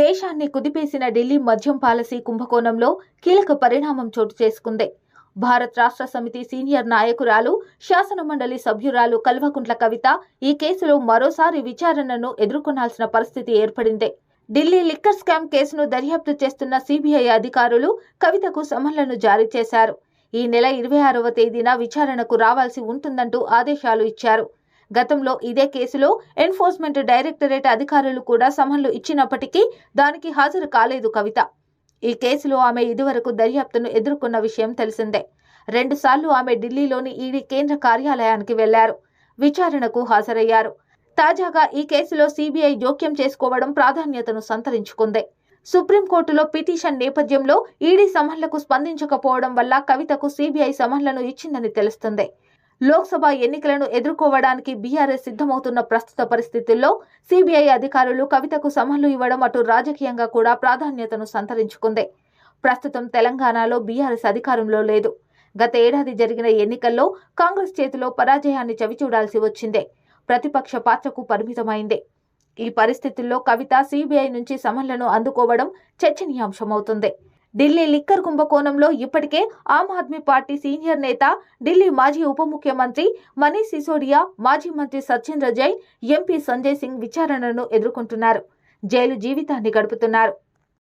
దేశాన్ని కుదిపేసిన ఢిల్లీ మద్యం పాలసీ కుంభకోణంలో కీలక పరిణామం చోటు చేసుకుంది. భారత్ రాష్ట్ర సమితి సీనియర్ నాయకురాలు శాసనమండలి సభ్యురాలు కల్వకుంట్ల కవిత ఈ కేసులో మరోసారి విచారణను ఎదుర్కొనాల్సిన పరిస్థితి ఏర్పడింది. ఢిల్లీ లిక్కర్ స్కామ్ కేసును దర్యాప్తు చేస్తున్న సిబిఐ అధికారులు కవితకు సమన్లను జారీ చేశారు. ఈ నెల ఇరవై ఆరవ తేదీన విచారణకు రావాల్సి ఉంటుందంటూ ఆదేశాలు ఇచ్చారు. గతంలో ఇదే కేసులో ఎన్ఫోర్స్మెంట్ డైరెక్టరేట్ అధికారులు కూడా సమన్లు ఇచ్చినప్పటికీ దానికి హాజరు కాలేదు కవిత. ఈ కేసులో ఆమె ఇదివరకు దర్యాప్తును ఎదుర్కొన్న విషయం తెలిసిందే. రెండుసార్లు ఆమె ఢిల్లీలోని ఈడీ కేంద్ర కార్యాలయానికి వెళ్ళారు. విచారణకు హాజరయ్యారు. తాజాగా ఈ కేసులో సిబిఐ జోక్యం చేసుకోవడం ప్రాధాన్యతను సంతరించుకుంది. సుప్రీంకోర్టులో పిటిషన్ నేపథ్యంలో ఈడీ సమన్లకు స్పందించకపోవడం వల్ల కవితకు సిబిఐ సమన్లను ఇచ్చిందని తెలుస్తుంది. లోక్సభ ఎన్నికలను ఎదుర్కోవడానికి బీఆర్ఎస్ సిద్ధమవుతున్న ప్రస్తుత పరిస్థితుల్లో సిబిఐ అధికారులు కవితకు సమన్లు ఇవ్వడం అటు రాజకీయంగా కూడా ప్రాధాన్యతను సంతరించుకుంది. ప్రస్తుతం తెలంగాణలో బీఆర్ఎస్ అధికారంలో లేదు. గత ఏడాది జరిగిన ఎన్నికల్లో కాంగ్రెస్ చేతిలో పరాజయాన్ని చవిచూడాల్సి వచ్చిందే. ప్రతిపక్ష పాత్రకు పరిమితమైంది. ఈ పరిస్థితుల్లో కవిత సిబిఐ నుంచి సమన్లను అందుకోవడం చర్చనీయాంశమవుతుంది. ఢిల్లీ లిక్కర్ కుంభకోణంలో ఇప్పటికే ఆమ్ ఆద్మీ పార్టీ సీనియర్ నేత ఢిల్లీ మాజీ ఉప ముఖ్యమంత్రి మనీష్ సిసోడియా మాజీ మంత్రి సత్యేంద్ర జైన్ ఎంపీ సంజయ్ సింగ్ విచారణను ఎదుర్కొంటున్నారు. జైలు జీవితాన్ని గడుపుతున్నారు.